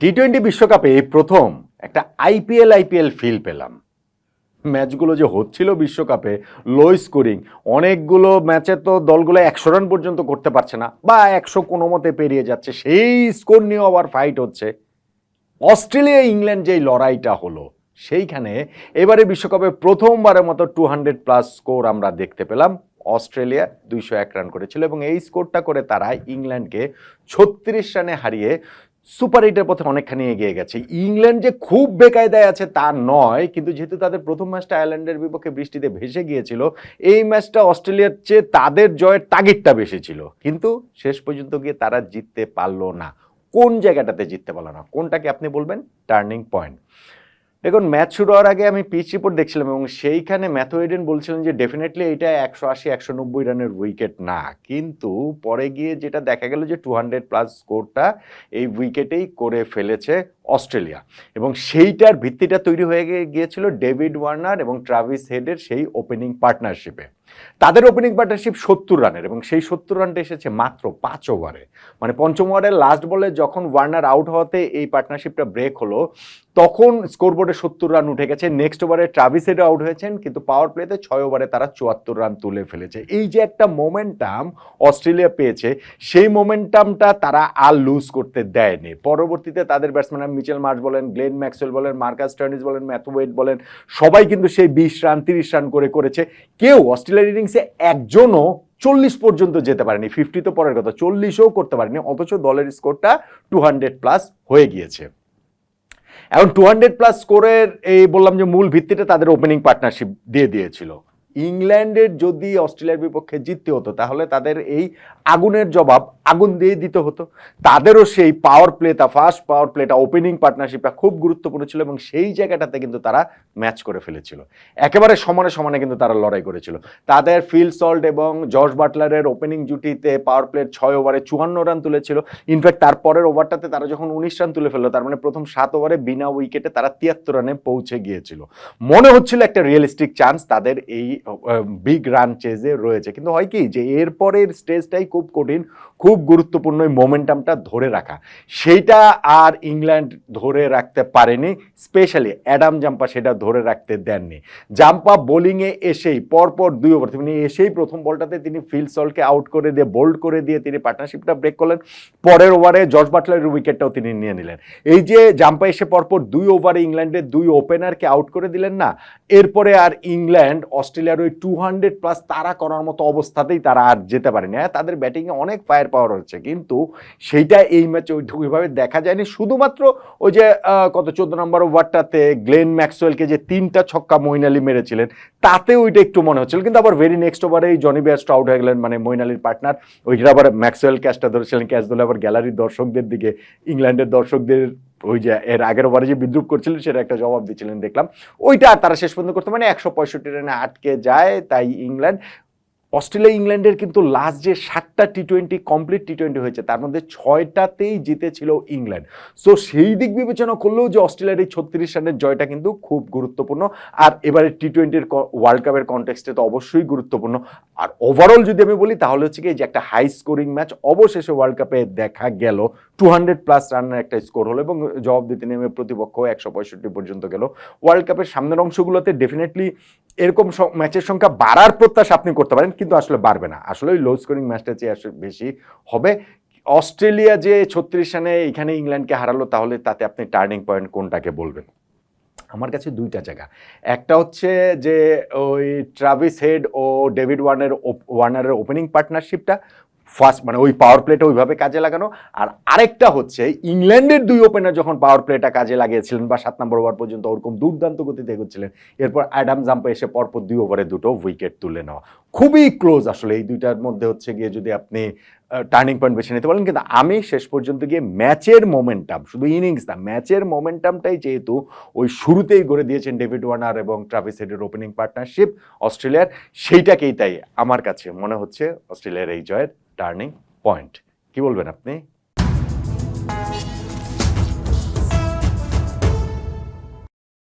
T twenty বিশ্বকাপে প্রথম একটা আইপিএল আইপিএল ফিল পেলাম। ম্যাচগুলো যে হচ্ছিল বিশ্বকাপে লো স্কোরিং অনেকগুলো ম্যাচে তো দলগুলো একশো রান পর্যন্ত করতে পারছে না, বা একশো কোনো মতে পেরিয়ে যাচ্ছে, সেই স্কোর নিয়েও আবার ফাইট হচ্ছে। অস্ট্রেলিয়া, ইংল্যান্ড যেই লড়াইটা হলো, সেইখানে এবারে বিশ্বকাপে প্রথমবারের মতো টু হান্ড্রেড প্লাস স্কোর আমরা দেখতে পেলাম। অস্ট্রেলিয়া দুইশো এক রান করেছিল এবং এই স্কোরটা করে তারা ইংল্যান্ডকে ছত্রিশ রানে হারিয়ে সুপার এইটের পথে অনেকখানি এগিয়ে গেছে। ইংল্যান্ড যে খুব বেকায়দায় আছে তা নয়, কিন্তু যেহেতু তাদের প্রথম ম্যাচটা আয়ারল্যান্ডের বিপক্ষে বৃষ্টিতে ভেসে গিয়েছিল, এই ম্যাচটা অস্ট্রেলিয়ার চেয়ে তাদের জয়ের তাগিদটা বেশি ছিল। কিন্তু শেষ পর্যন্ত গিয়ে তারা জিততে পারল না। কোন জায়গাটাতে জিততে পারল না? কোনটাকে আপনি বলবেন? Turning point. দেখুন ম্যাচ শুরু হওয়ার আগে আমি পিচ রিপোর্ট দেখছিলাম এবং সেইখানে ম্যাথোয়েডেন বলছিলেন যে ডেফিনেটলি এটা একশো আশি, একশো নব্বই রানের উইকেট না। কিন্তু পরে গিয়ে যেটা দেখা গেল যে টু হান্ড্রেড প্লাস স্কোরটা এই উইকেটেই করে ফেলেছে। অস্ট্রেলিয়া। এবং সেইটার ভিত্তিটা তৈরি হয়ে গিয়ে- গিয়েছিল ডেভিড ওয়ার্নার এবং ট্রাভিস হেডের সেই ওপেনিং পার্টনারশিপে। তাদের ওপেনিং পার্টনারশিপ সত্তর রানের এবং সেই সত্তর রানটা এসেছে মাত্র পাঁচ ওভারে। মানে পঞ্চম ওভারের লাস্ট বলে যখন ওয়ার্নার আউট হওয়াতে এই পার্টনারশিপটা ব্রেক হলো, তখন স্কোরবোর্ডে সত্তর রান উঠে গেছে। নেক্সট ওভারে ট্রাভিস হেডে আউট হয়েছেন, কিন্তু পাওয়ার প্লেতে ছয় ওভারে তারা চুয়াত্তর রান তুলে ফেলেছে। এই যে একটা মোমেন্টাম অস্ট্রেলিয়া পেয়েছে, সেই মোমেন্টামটা তারা আর লুজ করতে দেয়নি। পরবর্তীতে তাদের ব্যাটসম্যান মিচেল মার্চ বলেন, গ্লেন ম্যাক্সওয়েল বলেন, মার্কাস টার্নিস বলেন ম্যাথওয়েট বলেন, সবাই কিন্তু সেই বিশ রান, তিরিশ রান করে করেছে। কেউ অস্ট্রেলিয়ার ইনিংসে একজনও চল্লিশ পর্যন্ত যেতে পারেনি। ফিফটি তো পরের কথা, চল্লিশও করতে পারেনি, অথচ দলের স্কোরটা টু হান্ড্রেড প্লাস হয়ে গিয়েছে। এখন টু হান্ড্রেড প্লাস স্কোরের এই বললাম যে মূল ভিত্তিটা তাদের ওপেনিং পার্টনারশিপ দিয়ে দিয়েছিল। ইংল্যান্ডের যদি অস্ট্রেলিয়ার বিপক্ষে জিততে হতো, তাহলে তাদের এই আগুনের জবাব আগুন দিয়ে দিতে হতো। তাদেরও সেই পাওয়ার প্লেটা ফার্স্ট পাওয়ার প্লেটা ওপেনিং পার্টনারশিপটা খুব গুরুত্বপূর্ণ ছিল এবং সেই জায়গাটাতে কিন্তু তারা ম্যাচ করে ফেলেছিল। একেবারে সমানে সমানে কিন্তু তারা লড়াই করেছিল। তাদের ফিল সল্ট এবং জর্জ বাটলারের ওপেনিং জুটিতে পাওয়ার প্লেট ছয় ওভারে চুয়ান্ন রান তুলেছিল। ইনফ্যাক্ট তারপরের ওভারটাতে তারা যখন উনিশ রান তুলে ফেলল, তার মানে প্রথম সাত ওভারে বিনা উইকেটে তারা তিয়াত্তর রানে পৌঁছে গিয়েছিল। মনে হচ্ছিল একটা রিয়েলিস্টিক চান্স তাদের এই বিগ রান চেজে রয়েছে। কিন্তু হয় কি যে, এরপরের স্টেজটাই খুব কঠিন, খুব গুরুত্বপূর্ণ মোমেন্টামটা ধরে রাখা। সেইটা আর ইংল্যান্ড ধরে রাখতে পারেনি স্পেশালি অ্যাডাম জাম্পা সেটা ধরে রাখতে দেননি। জাম্পা বোলিংয়ে এসেই, পরপর দুই ওভার তিনি এসেই প্রথম বলটাতে তিনি ফিল সলকে আউট করে দিয়ে বোল্ড করে দিয়ে তিনি পার্টনারশিপটা ব্রেক করলেন। পরের ওভারে জর্জ বাটলারের উইকেটটাও তিনি নিয়ে নিলেন। এই যে জাম্পা এসে পরপর দুই ওভারে ইংল্যান্ডের দুই ওপেনারকে আউট করে দিলেন না, এরপরে আর ইংল্যান্ড অস্ট্রেলিয়ার ওই টু হান্ড্রেড প্লাস তারা করার মতো অবস্থাতেই তারা আর যেতে পারেনি। হ্যাঁ তাদের ব্যাটিংয়ে অনেক ফায়ার পাওয়ার হচ্ছে কিন্তু সেইটা এই ম্যাচে ওইভাবে দেখা যায়নি। শুধুমাত্র ওই যে কত, চোদ্দ নম্বর ওভারটাতে গ্লেন ম্যাক্সওয়েলকে যে তিনটা ছক্কা মইন আলী মেরেছিলেন, তাতে ওইটা একটু মনে হচ্ছিল। কিন্তু আবার ভেরি নেক্সট ওভারেই জনি বেস্ট আউট হয়ে গেলেন মানে মইন আলীর পার্টনার ওইটা আবার ম্যাক্সওয়েল ক্যাচটা ধরেছিলেন ক্যাচ ধরে আবার গ্যালারির দর্শকদের দিকে ইংল্যান্ডের দর্শকদের ওই যে এর আগের ওভারে যে বিদ্রুপ করছিলেন, সেটা একটা জবাব দিচ্ছিলেন, দেখলাম। ওইটা আর তারা শেষ পর্যন্ত করতে মানে একশো পঁয়ষট্টি রানে আটকে যায় তাই ইংল্যান্ড। অস্ট্রেলিয়া, ইংল্যান্ডের কিন্তু লাস্ট যে সাতটা T twenty complete T twenty হয়েছে, তার মধ্যে ছয়টাতেই জিতেছিল ইংল্যান্ড। সো সেই দিক বিবেচনা করলেও যে অস্ট্রেলিয়ার এই ছত্রিশ রানের জয়টা কিন্তু খুব গুরুত্বপূর্ণ। আর এবারে টি টোয়েন্টির ওয়ার্ল্ড কাপের কন্টেক্সটে তো অবশ্যই গুরুত্বপূর্ণ। আর ওভারঅল যদি আমি বলি, তাহলে হচ্ছে কি যে একটা হাই স্কোরিং ম্যাচ অবশেষে ওয়ার্ল্ড কাপে দেখা গেল। টু হান্ড্রেড প্লাস রানের একটা স্কোর হলো এবং জবাব দিতে নেমে প্রতিপক্ষ একশো পঁয়ষট্টি পর্যন্ত গেল। ওয়ার্ল্ড কাপের সামনের অংশগুলোতে ডেফিনেটলি এরকম ম্যাচের সংখ্যা বাড়ার প্রত্যাশা আপনি করতে পারেন, কিন্তু আসলে বাড়বে না। আসলে ওই লো স্কোরিং ম্যাচটা চেয়ে আসলে বেশি হবে, অস্ট্রেলিয়া যে ছত্রিশ রানে এখানে ইংল্যান্ডকে হারালো, তাহলে তাতে আপনি টার্নিং পয়েন্ট কোনটাকে বলবেন? আমার কাছে দুইটা জায়গা। একটা হচ্ছে যে ওই ট্রাভিস হেড ও ডেভিড ওয়ার্নের ওয়ার্নারের ওপেনিং পার্টনারশিপটা ফার্স্ট মানে ওই পাওয়ার প্লেটা ওইভাবে কাজে লাগানো। আর আরেকটা হচ্ছে, ইংল্যান্ডের দুই ওপেনার যখন পাওয়ার প্লেটা কাজে লাগিয়েছিলেন বা সাত নম্বর ওভার পর্যন্ত ওরকম দুর্দান্ত গতিতে এগোচ্ছিলেন, এরপর অ্যাডাম জাম্পে এসে পরপর দুই ওভারে দুটো উইকেট তুলে নেওয়া। খুবই ক্লোজ আসলে এই দুইটার মধ্যে হচ্ছে গিয়ে যদি আপনি টার্নিং পয়েন্ট বেছে নিতে পারেন কিন্তু আমি শেষ পর্যন্ত গিয়ে ম্যাচের মোমেন্টাম শুধু ইনিংস না, ম্যাচের মোমেন্টামটাই যেহেতু ওই শুরুতেই গড়ে দিয়েছেন ডেভিড ওয়ার্নার এবং ট্রাভিস হেডের ওপেনিং পার্টনারশিপ অস্ট্রেলিয়ার, সেইটাকেই তাই আমার কাছে মনে হচ্ছে অস্ট্রেলিয়ার এই জয়ের টার্নিং পয়েন্ট কি বলবেন আপনি